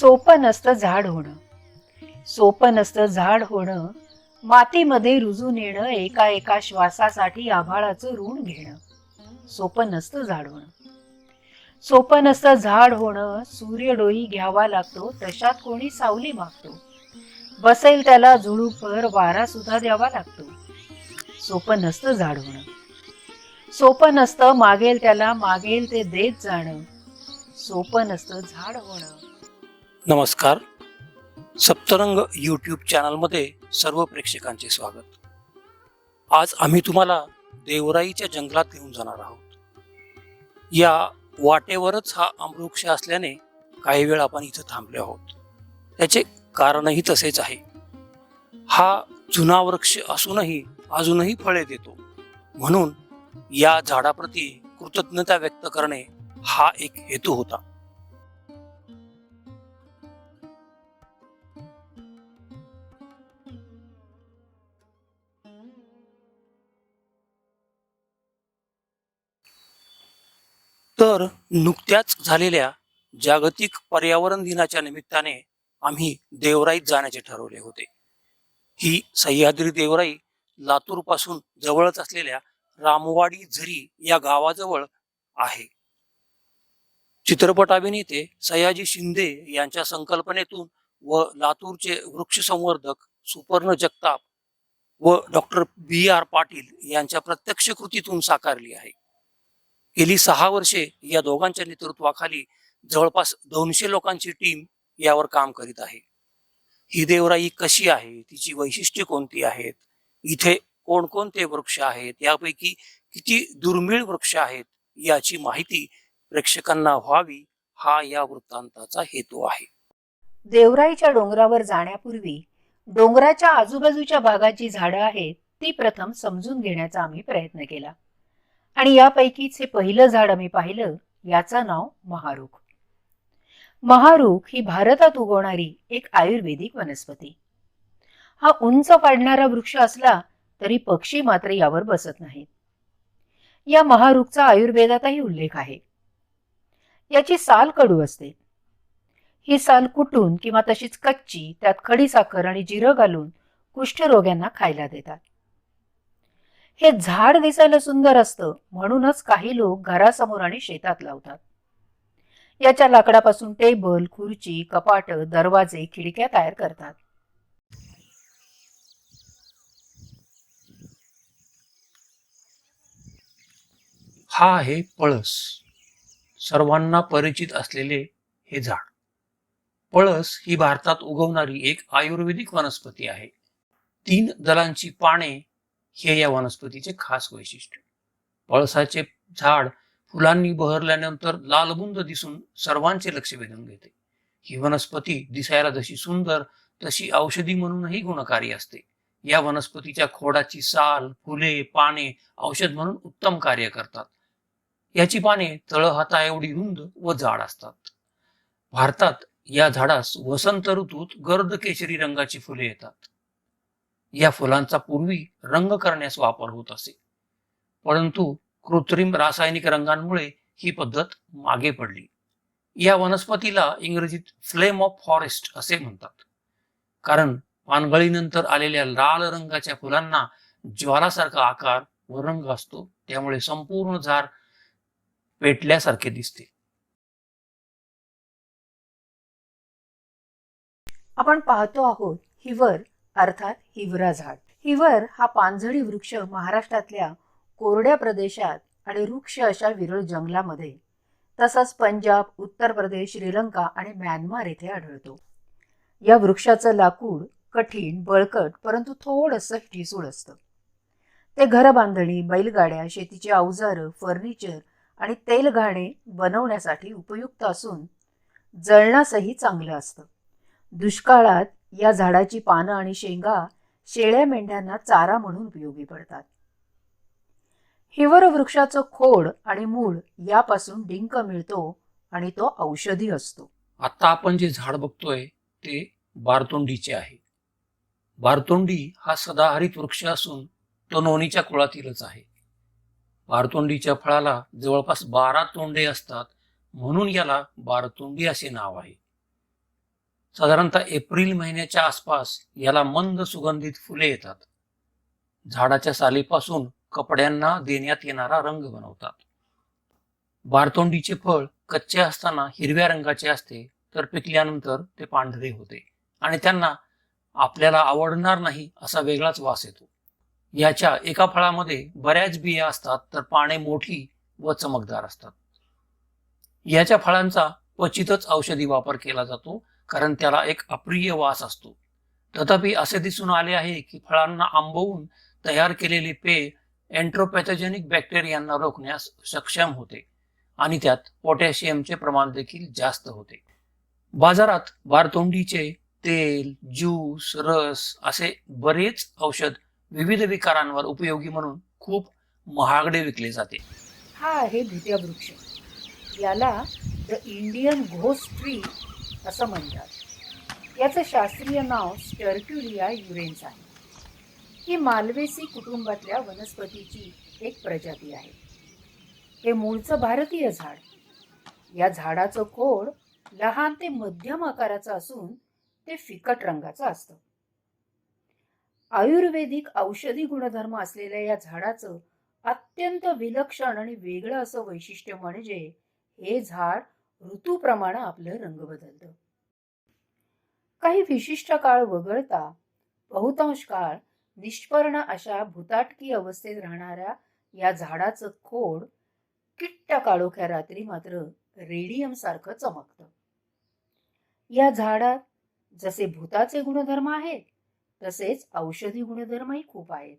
सोपं नसतं झाड होणं. सोपं नसतं झाड होणं मातीमध्ये रुजून येणं एका एका श्वासासाठी आभाळाचं ऋण घेणं. सोपं नसतं झाड होणं. सोपं नसतं झाड होणं सूर्यडोई घ्यावा लागतो तशात कोणी सावली मागतो. बसेल त्याला झुळूपर वारा सुद्धा द्यावा लागतो. सोपं नसतं झाड होणं. सोपं नसतं मागेल त्याला मागेल ते देत जाणं. सोपं नसतं झाड होणं. नमस्कार. सप्तरंग यूट्यूब चॅनलमध्ये सर्व प्रेक्षकांचे स्वागत. आज आम्ही तुम्हाला देवराईच्या जंगलात घेऊन जाणार आहोत. या वाटेवरच हा अमृक्ष असल्याने काही वेळ आपण इथं थांबले आहोत. त्याचे कारणही तसेच आहे. हा जुना वृक्ष असूनही अजूनही फळे देतो. म्हणून या झाडाप्रती कृतज्ञता व्यक्त करणे हा एक हेतू होता. तर नुकत्याच झालेल्या जागतिक पर्यावरण दिनाच्या निमित्ताने आम्ही देवराईत जाण्याचे ठरवले होते. ही सह्याद्री देवराई लातूरपासून जवळच असलेल्या रामवाडी झरी या गावाजवळ आहे. चित्रपट अभिनेते सयाजी शिंदे यांच्या संकल्पनेतून व लातूरचे वृक्ष संवर्धक सुपर्ण जगताप व डॉक्टर बी आर पाटील यांच्या प्रत्यक्ष कृतीतून साकारली आहे. गेली सहा वर्षे या दोघांच्या नेतृत्वाखाली जवळपास दोनशे लोकांची टीम यावर काम करीत आहे. ही देवराई कशी आहे? तिची वैशिष्ट्ये कोणती आहेत? इथे कोणकोणते वृक्ष आहेत? यापैकी किती दुर्मिळ वृक्ष आहेत? याची माहिती प्रेक्षकांना व्हावी हा या वृत्तांताचा हेतू आहे. देवराईच्या डोंगरावर जाण्यापूर्वी डोंगराच्या आजूबाजूच्या भागाची झाडं आहेत ती प्रथम समजून घेण्याचा आम्ही प्रयत्न केला. आणि यापैकीच हे पहिलं झाड आम्ही पाहिलं याचं नाव महारुख. महारुख ही भारतात उगवणारी एक आयुर्वेदिक वनस्पती. हा उंच पाडणारा वृक्ष असला तरी पक्षी मात्र यावर बसत नाहीत. या महारुखचा आयुर्वेदातही उल्लेख आहे. याची साल कडू असते. ही साल कुटून किंवा तशीच कच्ची त्यात खडी साखर आणि जिरं घालून कुष्ठरोग्यांना खायला देतात. हे झाड दिसायला सुंदर असतं. म्हणूनच काही लोक घरासमोर आणि शेतात लावतात. याच्या लाकडापासून टेबल खुर्ची कपाट दरवाजे खिडक्या तयार करतात. हा आहे पळस. सर्वांना परिचित असलेले हे झाड. पळस ही भारतात उगवणारी एक आयुर्वेदिक वनस्पती आहे. तीन दलांची पाने हे या वनस्पतीचे खास वैशिष्ट्य. पळसाचे झाड फुलांनी बहरल्यानंतर लालबुंद दिसून सर्वांचे लक्ष वेधून घेते. ही वनस्पती दिसायला जशी सुंदर तशी औषधी म्हणूनही गुणकारी असते. या वनस्पतीच्या खोडाची साल फुले पाने औषध म्हणून उत्तम कार्य करतात. याची पाने तळहाता एवढी रुंद व जाड असतात. भारतात या झाडास वसंत ऋतूत गर्द केशरी रंगाची फुले येतात. या फुलांचा पूर्वी रंग करण्यास वापर होत असे. परंतु कृत्रिम रासायनिक रंगांमुळे ही पद्धत मागे पडली. या वनस्पतीला इंग्रजीत फ्लेम ऑफ फॉरेस्ट असे म्हणतात. कारण पानगळीनंतर आलेल्या लाल रंगाच्या फुलांना ज्वालासारखा आकार व रंग असतो त्यामुळे संपूर्ण झाड पेटल्यासारखे दिसते. आपण पाहतो आहोत हिवर अर्थात हिवरा झाड हिवर हा पानझडी वृक्ष महाराष्ट्रातल्या कोरड्या प्रदेशात आणि वृक्ष अशा विरळ जंगलामध्ये तसंच पंजाब उत्तर प्रदेश श्रीलंका आणि म्यानमार येथे आढळतो. या वृक्षाचं लाकूड कठीण बळकट परंतु थोडंसं ठिसूळ असतं. ते घर बांधणी बैलगाड्या शेतीची अवजारं फर्निचर आणि तेल घाणे बनवण्यासाठी उपयुक्त असून जळणासही चांगलं असतं. दुष्काळात या झाडाची पानं आणि शेंगा शेळ्या मेंढ्यांना चारा म्हणून उपयोगी पडतात. हिवर वृक्षाचं खोड आणि मूळ यापासून डिंक मिळतो आणि तो औषधी असतो. आता आपण जे झाड बघतोय ते बारतोंडीचे आहे. बारतोंडी हा सदाहरित वृक्ष असून तो नोनीच्या कुळातीलच आहे. बारतोंडीच्या फळाला जवळपास बारा तोंडे असतात म्हणून याला बारतोंडी असे नाव आहे. साधारणतः एप्रिल महिन्याच्या आसपास याला मंद सुगंधित फुले येतात. झाडाच्या सालीपासून कपड्यांना देण्यात येणारा रंग बनवतात. बारतोंडीचे फळ कच्चे असताना हिरव्या रंगाचे असते तर पिकल्यानंतर ते पांढरे होते आणि त्यांना आपल्याला आवडणार नाही असा वेगळाच वास येतो. याच्या एका फळामध्ये बऱ्याच बिया असतात तर पाने मोठी व चमकदार असतात. याच्या फळांचा क्वचितच औषधी वापर केला जातो कारण त्याला एक अप्रिय वास असतो. तथापि असे दिसून आले आहे की फळांना आंबवून तयार केलेले पेय एन्ट्रोपॅथोजेनिक बॅक्टेरियांना रोखण्यास सक्षम होते आणि त्यात पोटॅशियमचे प्रमाण देखील जास्त होते. बाजारात बारतोंडीचे तेल ज्यूस रस असे बरेच औषध विविध विकारांवर उपयोगी म्हणून खूप महागडे विकले जाते. हा आहे भित्या वृक्ष. याला द इंडियन घोस्ट ट्री असं म्हणतात. याचं शास्त्रीय नाव स्टर्क्युलिया युरेन्स आहे. ही मालवेसी कुटुंबातल्या वनस्पतीची एक प्रजाती आहे. हे मूळचं भारतीय झाड. या झाडाचं खोड लहान ते मध्यम आकाराचं असून ते फिकट रंगाचं असतं. आयुर्वेदिक औषधी गुणधर्म असलेल्या या झाडाचं अत्यंत विलक्षण आणि वेगळं असं वैशिष्ट्य म्हणजे हे झाड ऋतूप्रमाणे आपलं रंग बदलतं. काही विशिष्ट काळ वगळता बहुतांश काळ निष्पर्ण अशा भूताटकी अवस्थेत राहणाऱ्या या झाडाचं खोड किट्ट काळोख्या रात्री मात्र रेडियम सारखं चमकतं. या झाडात जसे भूताचे गुणधर्म आहेत तसेच औषधी गुणधर्मही खूप आहेत.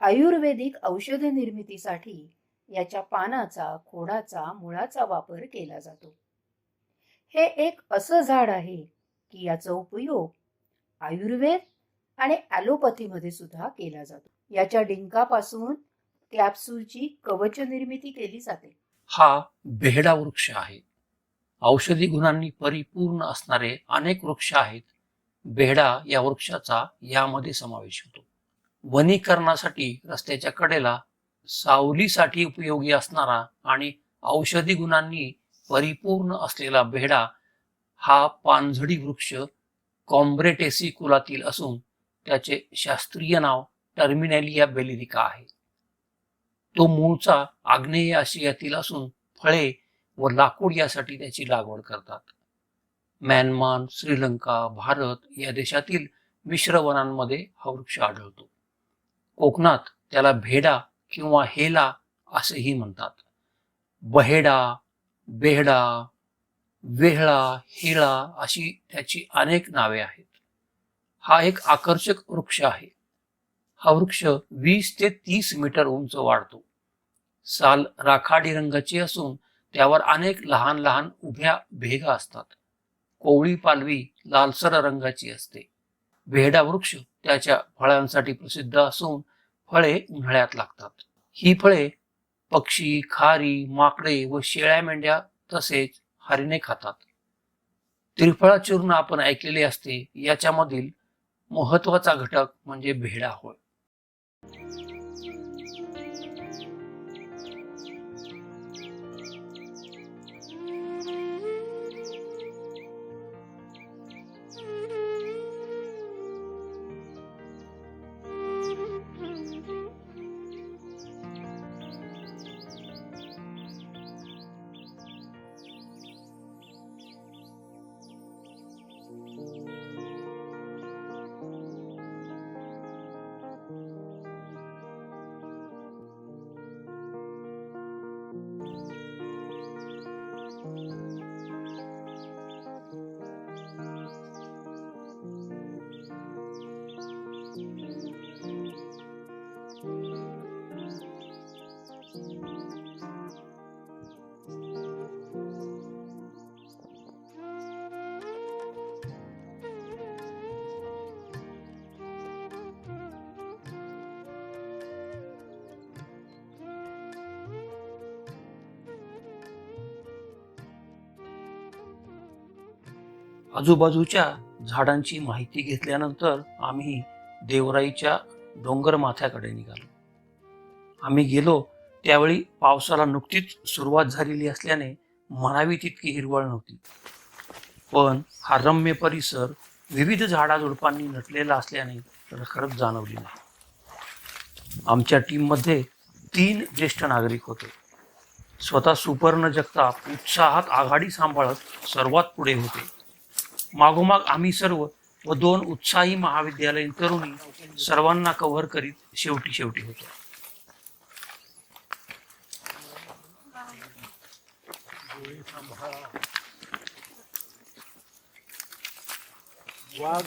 आयुर्वेदिक औषध निर्मितीसाठी याच्या पानाचा खोडाचा मुळाचा वापर केला जातो. हे एक असं झाड आहे की याचा उपयोग आयुर्वेद आणि ॲलोपॅथीमध्ये सुद्धा केला जातो. याच्या डिंकापासून कॅप्सूलची कवच निर्मिती केली जाते. हा बेहडा वृक्ष आहे. औषधी गुणांनी परिपूर्ण असणारे अनेक वृक्ष आहेत. बेहडा या वृक्षाचा यामध्ये समावेश होतो. वनीकरणासाठी रस्त्याच्या कडेला सावलीसाठी उपयोगी असणारा आणि औषधी गुणांनी परिपूर्ण असलेला भेडा हा पानझडी वृक्ष कॉम्ब्रेटेसी कुलातील असून त्याचे शास्त्रीय नाव टर्मिनेलिया बेलिरिका आहे. तो मूळचा आग्नेय आशियातील असून फळे व लाकूड यासाठी त्याची लागवड करतात. म्यानमार श्रीलंका भारत या देशातील मिश्र वनांमध्ये हा वृक्ष आढळतो. कोकणात त्याला भेडा किंवा हेला असेही म्हणतात. बहेडा बेहडा वेहळा हेळा अशी त्याची अनेक नावे आहेत. हा एक आकर्षक वृक्ष आहे. हा वृक्ष वीस ते तीस मीटर उंच वाढतो. साल राखाडी रंगाची असून त्यावर अनेक लहान लहान उभ्या भेगा असतात. कोवळी पालवी लालसर रंगाची असते. भेडा वृक्ष त्याच्या फळांसाठी प्रसिद्ध असून फळे उन्हाळ्यात लागतात. ही फळे पक्षी खारी माकडे व शेळ्या मेंढ्या तसेच हरिणे खातात. त्रिफळा चूर्ण आपण ऐकलेले असते याच्यामधील महत्त्वाचा घटक म्हणजे भेडा होय. आजूबाजूच्या झाडांची माहिती घेतल्यानंतर आम्ही देवराईच्या डोंगर माथ्याकडे निघालो. आम्ही गेलो त्यावेळी पावसाला नुकतीच सुरुवात झालेली असल्याने म्हणावी तितकी हिरवळ नव्हती. पण हा रम्य परिसर विविध झाडाझुडपांनी नटलेला असल्याने तर जाणवली नाही. आमच्या टीममध्ये तीन ज्येष्ठ नागरिक होते. स्वतः सुपर्ण जगताप उत्साहात आघाडी सांभाळत सर्वात पुढे होते. मागोमाग आम्ही सर्व व दोन उत्साही महाविद्यालयीन तरुणी सर्वांना कव्हर करीत शेवटी शेवटी होतो.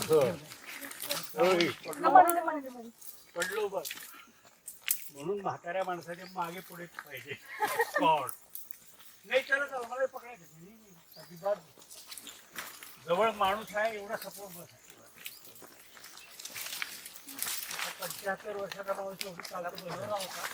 हो. पडलो बघ म्हणून म्हाताऱ्या माणसाने मागे पुढे पाहिजे. नाही चला पकडायचं. अजिबात जवळ माणूस आहे एवढा सपोर्ट बस. पंच्याहत्तर वर्षाचा माणूस एवढी चालत बनवला होता.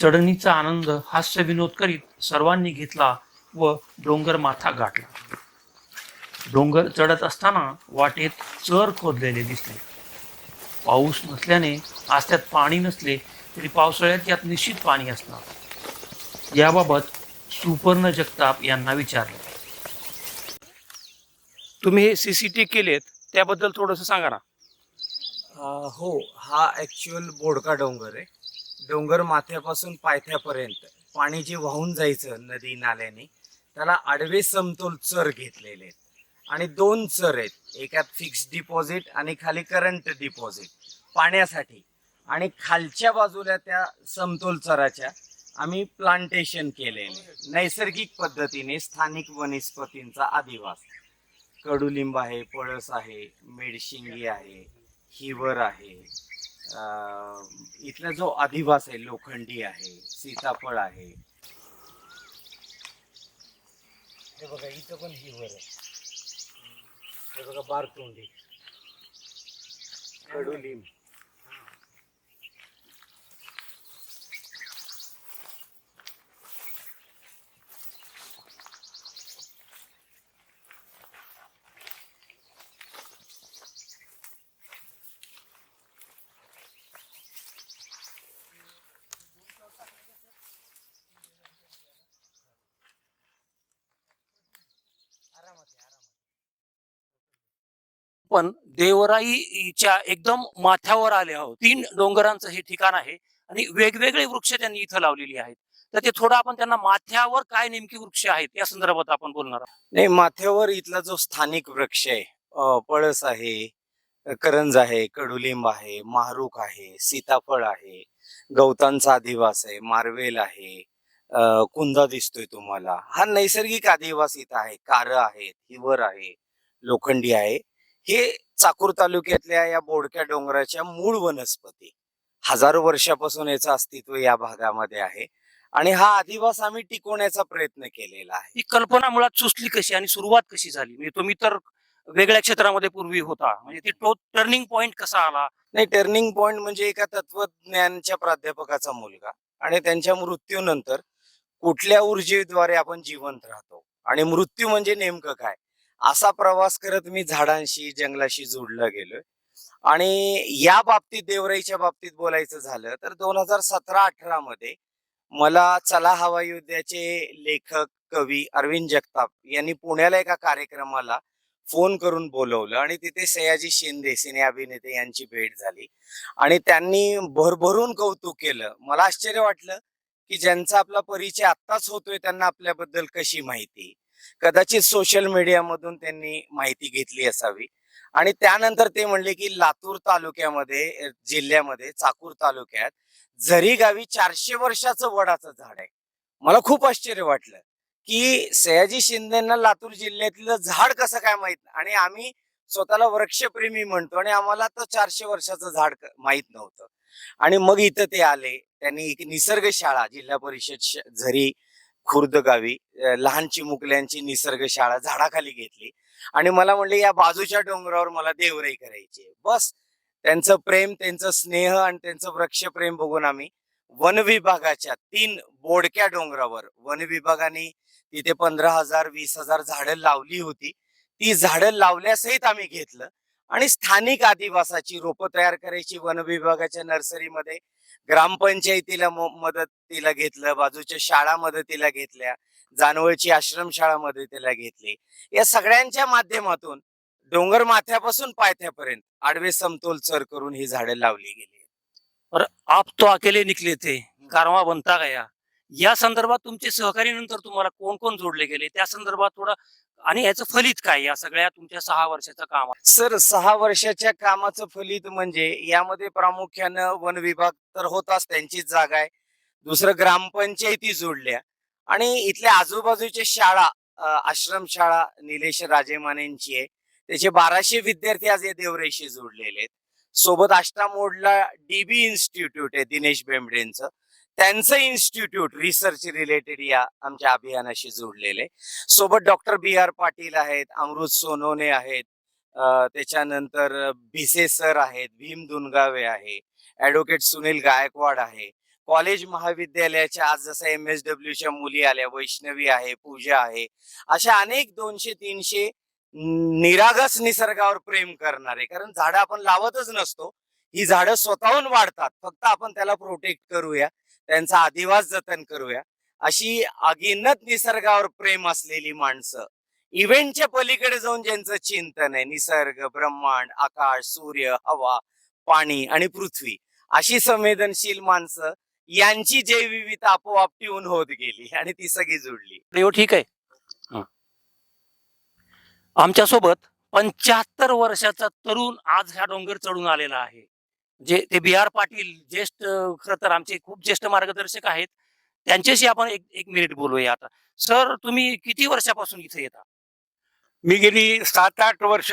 चढणीचा आनंद हास्य विनोद करीत सर्वांनी घेतला. व डोंगर माथा गाठला. डोंगर चढत असताना वाटेत चर खोदलेले दिसले. पाऊस नसल्याने आज त्यात पाणी नसले तरी पावसाळ्यात यात निश्चित पाणी असणार. याबाबत सुपर्ण जगताप यांना विचारले. तुम्ही हे सीसीटी केलेत त्याबद्दल थोडस सांगा ना. अ, हो हा ऍक्च्युअल बोडका डोंगर आहे. डोंगर माथ्यापासून पायथ्यापर्यंत. पाणी जे वाहून जायचं नदी नाल्याने त्याला आडवे समतोल चर घेतलेले आहेत. आणि दोन चर आहेत. एकात फिक्स डिपॉझिट आणि खाली करंट डिपॉझिट पाण्यासाठी. आणि खालच्या बाजूला त्या समतोल चराच्या आम्ही प्लांटेशन केलेले. नैसर्गिक पद्धतीने स्थानिक वनस्पतींचा अधिवास. कडुलिंब आहे पळस आहे मेडशिंगी आहे हिवर आहे. इथला जो अधिवास आहे लोखंडी आहे सीताफळ आहे. हे बघा इथं पण हिवर आहे. हे बघा बारतोंडी. कडुलिंब. पण देवराईच्या एकदम माथ्यावर आले आहोत. तीन डोंगरांचं हे ठिकाण आहे आणि वेगवेगळे वृक्ष त्यांनी इथं लावलेली आहेत. तर ते थोडं आपण त्यांना माथ्यावर काय नेमकी वृक्ष आहेत या संदर्भात आपण बोलणार आहोत. नाही माथ्यावर इथला जो स्थानिक वृक्ष आहे पळस आहे करंज आहे कडुलिंब आहे महारूक आहे सीताफळ आहे गवतांचा अधिवास आहे मार्वेल आहे कुंदा दिसतोय तुम्हाला. हा नैसर्गिक अधिवास इथं आहे. कार आहेत हिवर आहे लोखंडी आहे. हे चाकूर तालुक्यातल्या या बोडक्या डोंगराच्या मूळ वनस्पती. हजारो वर्षापासून याचं अस्तित्व या भागामध्ये आहे आणि हा अधिवास आम्ही टिकवण्याचा प्रयत्न केलेला आहे. ही कल्पना मुळात सुचली कशी आणि सुरुवात कशी झाली? म्हणजे तुम्ही तर वेगळ्या क्षेत्रामध्ये पूर्वी होता. म्हणजे ती तो टर्निंग पॉइंट कसा आला? नाही टर्निंग पॉइंट म्हणजे एका तत्वज्ञानच्या प्राध्यापकाचा मुलगा आणि त्यांच्या मृत्यूनंतर कुठल्या ऊर्जेद्वारे आपण जिवंत राहतो? आणि मृत्यू म्हणजे नेमकं काय? असा प्रवास करत मी झाडांशी जंगलाशी जोडला गेलोय. आणि या बाबतीत देवराईच्या बाबतीत बोलायचं झालं तर दोन हजार सतरा अठरा मध्ये मला चला हवा युद्धाचे लेखक कवी अरविंद जगताप यांनी पुण्याला एका कार्यक्रमाला फोन करून बोलवलं आणि तिथे सयाजी शिंदे सिने अभिनेते यांची भेट झाली. आणि त्यांनी भरभरून कौतुक केलं. मला आश्चर्य वाटलं की ज्यांचा आपला परिचय आत्ताच होतोय त्यांना आपल्याबद्दल कशी माहिती? कदाचित सोशल मीडियामधून त्यांनी माहिती घेतली असावी. आणि त्यानंतर ते म्हणले की लातूर तालुक्यामध्ये जिल्ह्यामध्ये चाकूर तालुक्यात झरी गावी चारशे वर्षाचं वडाचं झाड आहे. मला खूप आश्चर्य वाटलं की सयाजी शिंदेना लातूर जिल्ह्यातलं झाड कसं काय माहीत? आणि आम्ही स्वतःला वृक्षप्रेमी म्हणतो आणि आम्हाला तर चारशे वर्षाचं झाड माहीत नव्हतं. आणि मग इथं ते आले. त्यांनी एक निसर्ग शाळा जिल्हा परिषद झरी खुर्द गावी लहान चिमुकल्यांची निसर्ग शाळा झाडाखाली घेतली. आणि मला म्हणले या बाजूच्या डोंगरावर मला देवराई करायची बस. त्यांचं प्रेम त्यांचं स्नेह आणि त्यांचं वृक्षप्रेम बघून आम्ही वन विभागाच्या तीन बोडक्या डोंगरावर वन विभागाने तिथे पंधरा हजार वीस हजार झाडं लावली होती. ती झाडं लावल्यासहित आम्ही घेतलं. आणि स्थानिक आदिवासाची रोपं तयार करायची वन विभागाच्या नर्सरीमध्ये ग्रामपंचायतीला मदतीला घेतलं बाजूच्या शाळा मदतीला घेतल्या जानवळची आश्रमशाळा मदतीला घेतली. या सगळ्यांच्या माध्यमातून डोंगर माथ्यापासून पायथ्यापर्यंत आडवे समतोल चर करून ही झाडं लावली गेली. और आप तो अकेले निकले थे कारवा बनता गया. या संदर्भात तुमचे सहकारी नंतर तुम्हाला कोण कोण जोडले गेले? त्या संदर्भात थोडं आणि याचं फलित काय? या सगळ्या तुमच्या सहा वर्षाचं काम सर सहा वर्षाच्या कामाचं फलित म्हणजे यामध्ये प्रामुख्यानं वन विभाग तर होताच त्यांचीच जागा आहे. दुसरं ग्रामपंचायती जोडल्या. आणि इथल्या आजूबाजूच्या शाळा आश्रमशाळा निलेश राजेमानेंची आहे. त्याचे बाराशे विद्यार्थी आज या देवरेशी जोडलेले आहेत. सोबत आष्टा मोडला डीबी इन्स्टिट्यूट आहे दिनेश बेंबडेंचं. त्यांचं इन्स्टिट्यूट रिसर्च रिलेटेड या आमच्या अभियानाशी जोडलेले सोबत डॉक्टर बी आर पाटील आहेत अमृत सोनोने आहेत त्याच्यानंतर भिसे सर आहेत भीम दुनगावे आहे ऍडव्होकेट सुनील गायकवाड आहे. कॉलेज महाविद्यालयाच्या आज जसं एम एस डब्ल्यूच्या मुली आल्या वैष्णवी आहे पूजा आहे अशा अनेक दोनशे तीनशे निरागस निसर्गावर प्रेम करणारे. कारण झाडं आपण लावतच नसतो ही झाडं स्वतःहून वाढतात. फक्त आपण त्याला प्रोटेक्ट करूया. त्यांचा आदिवास जतन करूया. अशी अगिनत निसर्गावर प्रेम असलेली माणसं. इव्हेंटच्या पलीकडे जाऊन ज्यांचं चिंतन आहे निसर्ग ब्रह्मांड आकाश सूर्य हवा पाणी आणि पृथ्वी अशी संवेदनशील माणसं यांची जैवविविधता आपोआप ट्यून होत गेली आणि ती सगळी जुडली. ठीक आहे. हं. आमच्यासोबत पंच्याहत्तर वर्षाचा तरुण आज ह्या डोंगर चढून आलेला आहे. जे ते बी आर पाटील ज्येष्ठ खर तर आमचे खूप ज्येष्ठ मार्गदर्शक आहेत. त्यांच्याशी आपण एक एक मिनिट बोलूया आता. सर तुम्ही किती वर्षापासून इथे येता? मी गेली सात आठ वर्ष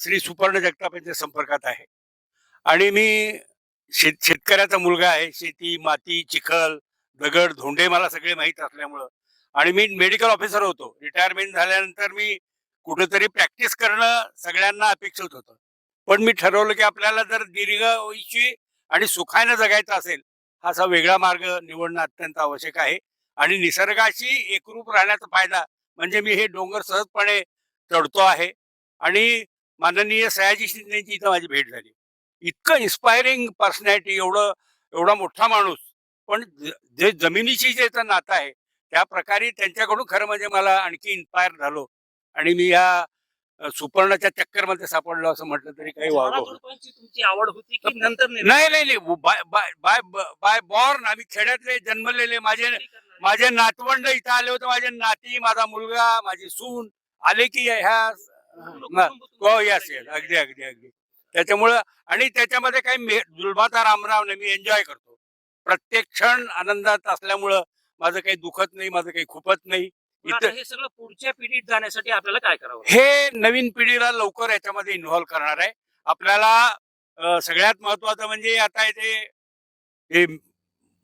श्री सुपर्ण जगताप यांच्या संपर्कात आहे. आणि मी शेत शेतकऱ्याचा मुलगा आहे. शेती माती चिखल दगड धोंडे मला सगळे माहीत असल्यामुळं. आणि मी मेडिकल ऑफिसर होतो. रिटायरमेंट झाल्यानंतर मी कुठेतरी प्रॅक्टिस करणं सगळ्यांना अपेक्षित होतं. पण मी ठरवलं की आपल्याला जर दीर्घायुषी आणि सुखाने जगायचं असेल हा असा वेगळा मार्ग निवडणं अत्यंत आवश्यक आहे. आणि निसर्गाशी एकरूप राहण्याचा फायदा म्हणजे मी हे डोंगर सहजपणे चढतो आहे. आणि माननीय सयाजी शिंदेची इथं माझी भेट झाली. इतकं इन्स्पायरिंग पर्सनॅलिटी एवढं एवढा मोठा माणूस. पण जे जमिनीशी जे नातं आहे त्या प्रकारे त्यांच्याकडून खरं म्हणजे मला आणखी इन्स्पायर झालो. आणि मी या सुपर्णाच्या चक्करमध्ये सापडलो असं म्हटलं तरी काही वावगं. झाडाझुडपांची तुमची आवड होती की नंतर नाही नाही नाही. By by by born. आम्ही खेड्यातले जन्मलेले. माझे माझे नातवंड इथं आले होते. माझे नाती माझा मुलगा माझी सून. आले की ह्या हो यस यस अगदी अगदी अगदी. त्याच्यामुळं आणि त्याच्यामध्ये काही जुलबाचा रामराव नाही मी एन्जॉय करतो. प्रत्येक क्षण आनंदात असल्यामुळं माझं काही दुखत नाही माझं काही खुपत नाही. आता हे सगळं पुढच्या पिढीत जाण्यासाठी आपल्याला काय करावं? हे नवीन पिढीला लवकर याच्यामध्ये इन्व्हॉल्व करणार आहे. आपल्याला सगळ्यात महत्वाचं म्हणजे आता हे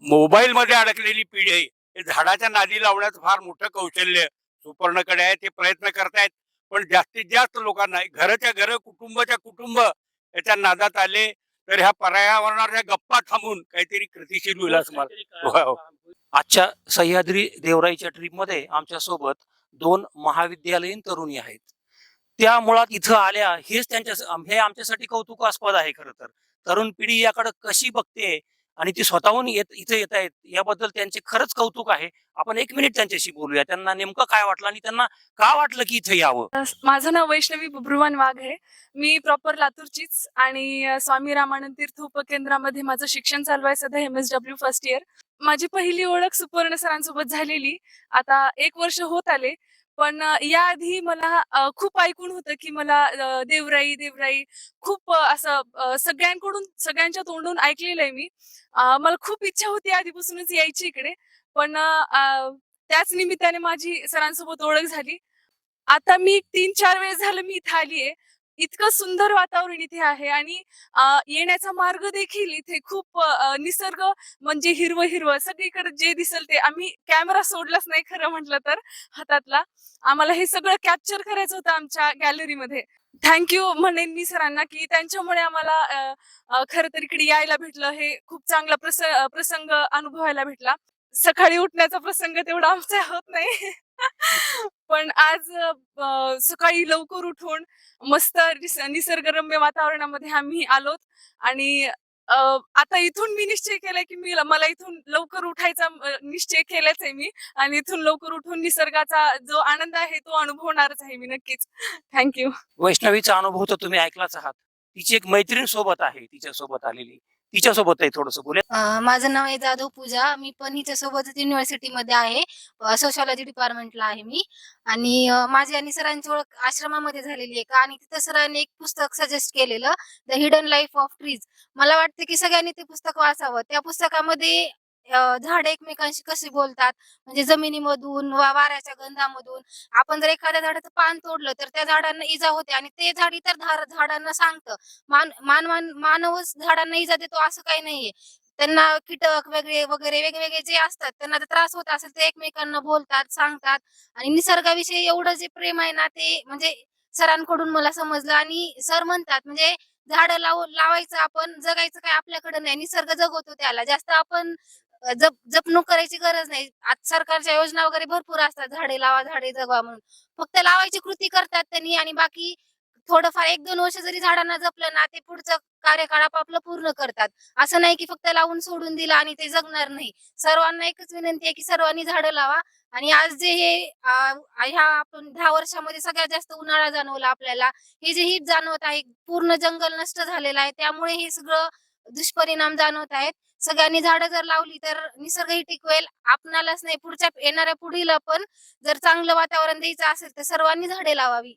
मोबाईल मध्ये अडकलेली पिढी आहे हे झाडाच्या नादी लावण्याचं फार मोठं कौशल्य सुपर्णकडे आहे ते प्रयत्न करतायत. पण जास्तीत जास्त लोकांना घराच्या घर कुटुंबाच्या कुटुंब याच्या नादात आले. तर ह्या पर्यावरणाच्या गप्पा थांबून काहीतरी कृतीशील होईल असं मला हो. आजच्या सह्याद्री देवराईच्या ट्रिपमध्ये आमच्यासोबत दोन महाविद्यालयीन तरुणी आहेत. त्या मुळात इथं आल्या हेच त्यांच्या हे आमच्यासाठी कौतुकास्पद आहे खरं तर. तरुण पिढी याकडे कशी बघते आणि ती स्वतःहून येत इथे येत आहेत. याबद्दल त्यांचे खरंच कौतुक आहे. आपण एक मिनिट त्यांच्याशी बोलूया. त्यांना नेमकं काय वाटलं आणि त्यांना का वाटलं की इथे यावं? माझं नाव वैष्णवी बुब्रुवान वाघ आहे. मी प्रॉपर लातूरचीच आणि स्वामी रामानंद तीर्थ उपकेंद्रामध्ये माझं शिक्षण चालू आहे सध्या M S W first year माझी पहिली ओळख सुपर्ण सरांसोबत झालेली. आता एक वर्ष होत आले. पण याआधी मला खूप ऐकून होतं की मला देवराई देवराई खूप असं सगळ्यांकडून सगळ्यांच्या तोंडून ऐकलेलं आहे मी. मला खूप इच्छा होती आधीपासूनच यायची इकडे. पण त्याच निमित्ताने माझी सरांसोबत ओळख झाली. आता मी तीन चार वेळेस झालं मी इथं आलीये. इतकं सुंदर वातावरण इथे आहे आणि येण्याचा मार्ग देखील इथे खूप निसर्ग म्हणजे हिरवं हिरवं सगळीकडे जे दिसेल ते. आम्ही कॅमेरा सोडलाच नाही खरं म्हटलं तर हातातला. आम्हाला हे सगळं कॅप्चर करायचं होतं आमच्या गॅलरीमध्ये थँक्यू म्हणेन मी सरांना की त्यांच्यामुळे आम्हाला खर खरं तर इकडे यायला भेटलं. हे खूप चांगला प्रस प्रसंग अनुभवायला भेटला. सकाळी उठण्याचा प्रसंग तेवढा आमचा होत नाही. पण आज सकाळी लवकर उठून मस्त निसर्गरम्य वातावरणामध्ये आम्ही आलोत आणि आता इथून मी निश्चय केलाय की मी मला इथून लवकर उठायचा निश्चय केलाच आहे मी आणि इथून लवकर उठून निसर्गाचा जो आनंद आहे तो अनुभवणारच आहे मी नक्कीच. थँक्यू वैष्णवीचा अनुभव तर तुम्ही ऐकलाच आहात. तिची एक मैत्रीण सोबत आहे तिच्या सोबत आलेली. तिच्यासोबतही थोडस बोले माझं नाव आहे जाधव पूजा. मी पण हिच्यासोबतच युनिव्हर्सिटीमध्ये आहे. सोशॉलॉजी डिपार्टमेंटला आहे मी. आणि माझी आणि सरांची ओळख आश्रमामध्ये झालेली आहे का? आणि तिथं सरांनी एक पुस्तक सजेस्ट केलेलं the hidden life of trees मला वाटतं की सगळ्यांनी ते पुस्तक वाचावं. त्या पुस्तकामध्ये झाड एकमेकांशी कशी बोलतात? म्हणजे जमिनीमधून वा वाऱ्याच्या गंधामधून. आपण जर एखाद्या झाडाचं पान तोडलं तर त्या झाडांना इजा होते आणि ते झाड इतर झाडांना सांगतं. मान मानवान मानवच झाडांना इजा देतो असं काही नाहीये. त्यांना कीटक वगैरे वगैरे वेगवेगळे जे असतात त्यांना त्रास होत असेल ते एकमेकांना बोलतात सांगतात. आणि निसर्गाविषयी एवढं जे प्रेम आहे ना ते म्हणजे सरांकडून मला समजलं आणि सर म्हणतात म्हणजे झाड लाव लावायचं आपण जगायचं काय आपल्याकडे नाही. निसर्ग जगवतो त्याला. जास्त आपण जप जपणूक करायची गरज नाही. आज सरकारच्या योजना वगैरे भरपूर असतात. झाडे लावा झाडे जगवा म्हणून. फक्त लावायची कृती करतात त्यांनी आणि बाकी थोडंफार एक दोन वर्ष जरी झाडांना जपलं ना ते पुढचं कार्यकाळ आपापलं पूर्ण करतात. असं नाही की फक्त लावून सोडून दिलं आणि ते जगणार नाही. सर्वांना एकच विनंती आहे की सर्वांनी झाडं लावा आणि आज जे हे ह्या आपण दहा वर्षामध्ये सगळ्यात जास्त उन्हाळा जाणवला आपल्याला. हे जे हीट जाणवत आहे पूर्ण जंगल नष्ट झालेलं आहे त्यामुळे हे सगळं दुष्परिणाम जाणवत आहेत. सगळ्यांनी झाडं जर लावली तर निसर्गही टिकवेल. आपणालाच नाही पुढच्या येणाऱ्या पुढीला पण जर चांगलं वातावरण द्यायचं असेल तर सर्वांनी झाडे लावावी.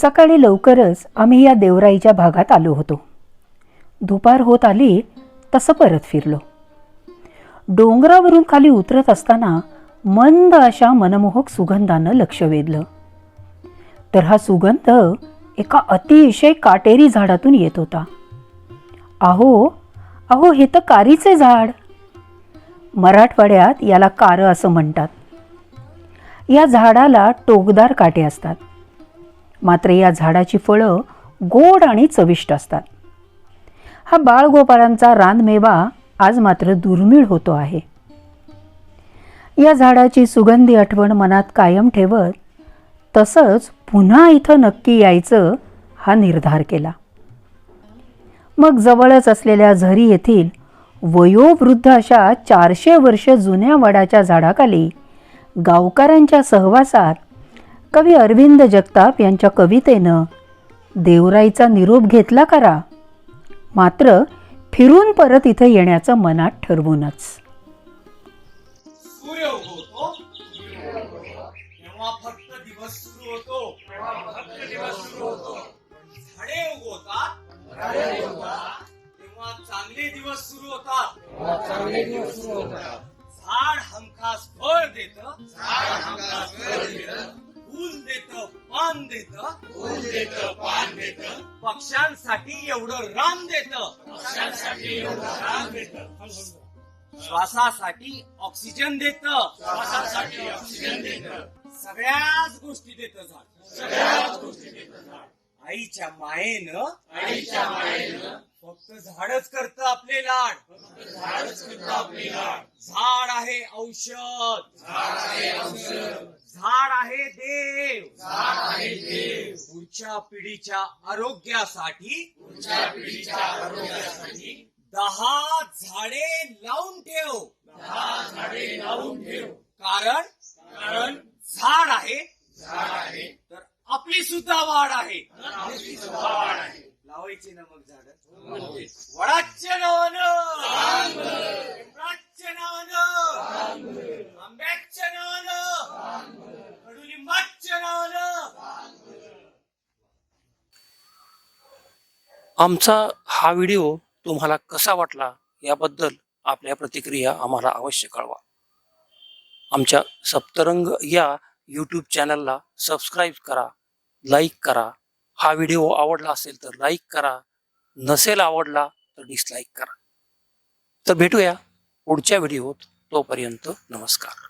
सकाळी लवकरच आम्ही या देवराईच्या भागात आलो होतो. दुपार होत आली तसं परत फिरलो. डोंगरावरून खाली उतरत असताना मंद अशा मनमोहक सुगंधानं लक्ष वेधलं. तर हा सुगंध एका अतिशय काटेरी झाडातून येत होता. अहो अहो हे तर कारीचे झाड. मराठवाड्यात याला कारं असं म्हणतात. या झाडाला टोकदार काटे असतात. मात्र या झाडाची फळं गोड आणि चविष्ट असतात. हा बाळगोपाळांचा रानमेवा आज मात्र दुर्मिळ होतो आहे. या झाडाची सुगंधी आठवण मनात कायम ठेवत तसंच पुन्हा इथं नक्की यायचं हा निर्धार केला. मग जवळच असलेल्या झरी येथील वयोवृद्ध अशा चारशे वर्ष जुन्या वडाच्या झाडाखाली गावकऱ्यांच्या सहवासात कवी अरविंद जगताप यांच्या कवितेनं देवराईचा निरोप घेतला करा. मात्र फिरून परत इथं येण्याचं मनात ठरवूनच. सूर्य उगवतो. तेव्हा फक्त दिवस सुरू होतो. फक्त दिवस सुरू होतो. झाडे उगवतात. तेव्हा चांगले दिवस सुरू होतात. चांगले दिवस सुरू होतात. झाड हमखास फळ देत. झाड हमखास फळ देत. फूल देत पान देत. फूल देत पान देत. पक्ष्यांसाठी एवढं रान देत. पक्ष्यांसाठी एवढं रान देत. श्वासासाठी ऑक्सिजन देत. श्वासासाठी ऑक्सिजन देत. सगळ्याच गोष्टी देत झाड. सगळ्याच गोष्टी देत झाड. आईच्या मायेनं आईच्या मायेनं फक्त झाडच करत आपले लाड. फक्त झाडच करत आपले लाड. झाड आहे औषध. झाड आहे औषध. झाड आहे देव. झाड आहे देव. पुढच्या पिढीच्या आरोग्यासाठी पुढच्या पिढीच्या आरोग्यासाठी दहा झाडे लावून ठेव. दहा झाडे लावून ठेव. कारण कारण झाड आहे झाड आहे आपली सुद्धा वाढ आहे. लावायची ना मग झाड. वडाच्या नावानं. लिंबाच्या नावानं. आंब्याच्या नावानं. कडुलिंबाच्या नावानं. आमचा हा व्हिडिओ तुम्हाला कसा वाटला याबद्दल आपल्या प्रतिक्रिया आम्हाला अवश्य कळवा. आमच्या सप्तरंग या यूट्यूब चॅनलला सबस्क्राईब करा. लाईक करा. हा व्हिडिओ आवडला असेल तर लाईक करा. नसेल आवडला तर डिसलाईक करा. तर भेटूया पुढच्या व्हिडिओत तोपर्यंत नमस्कार.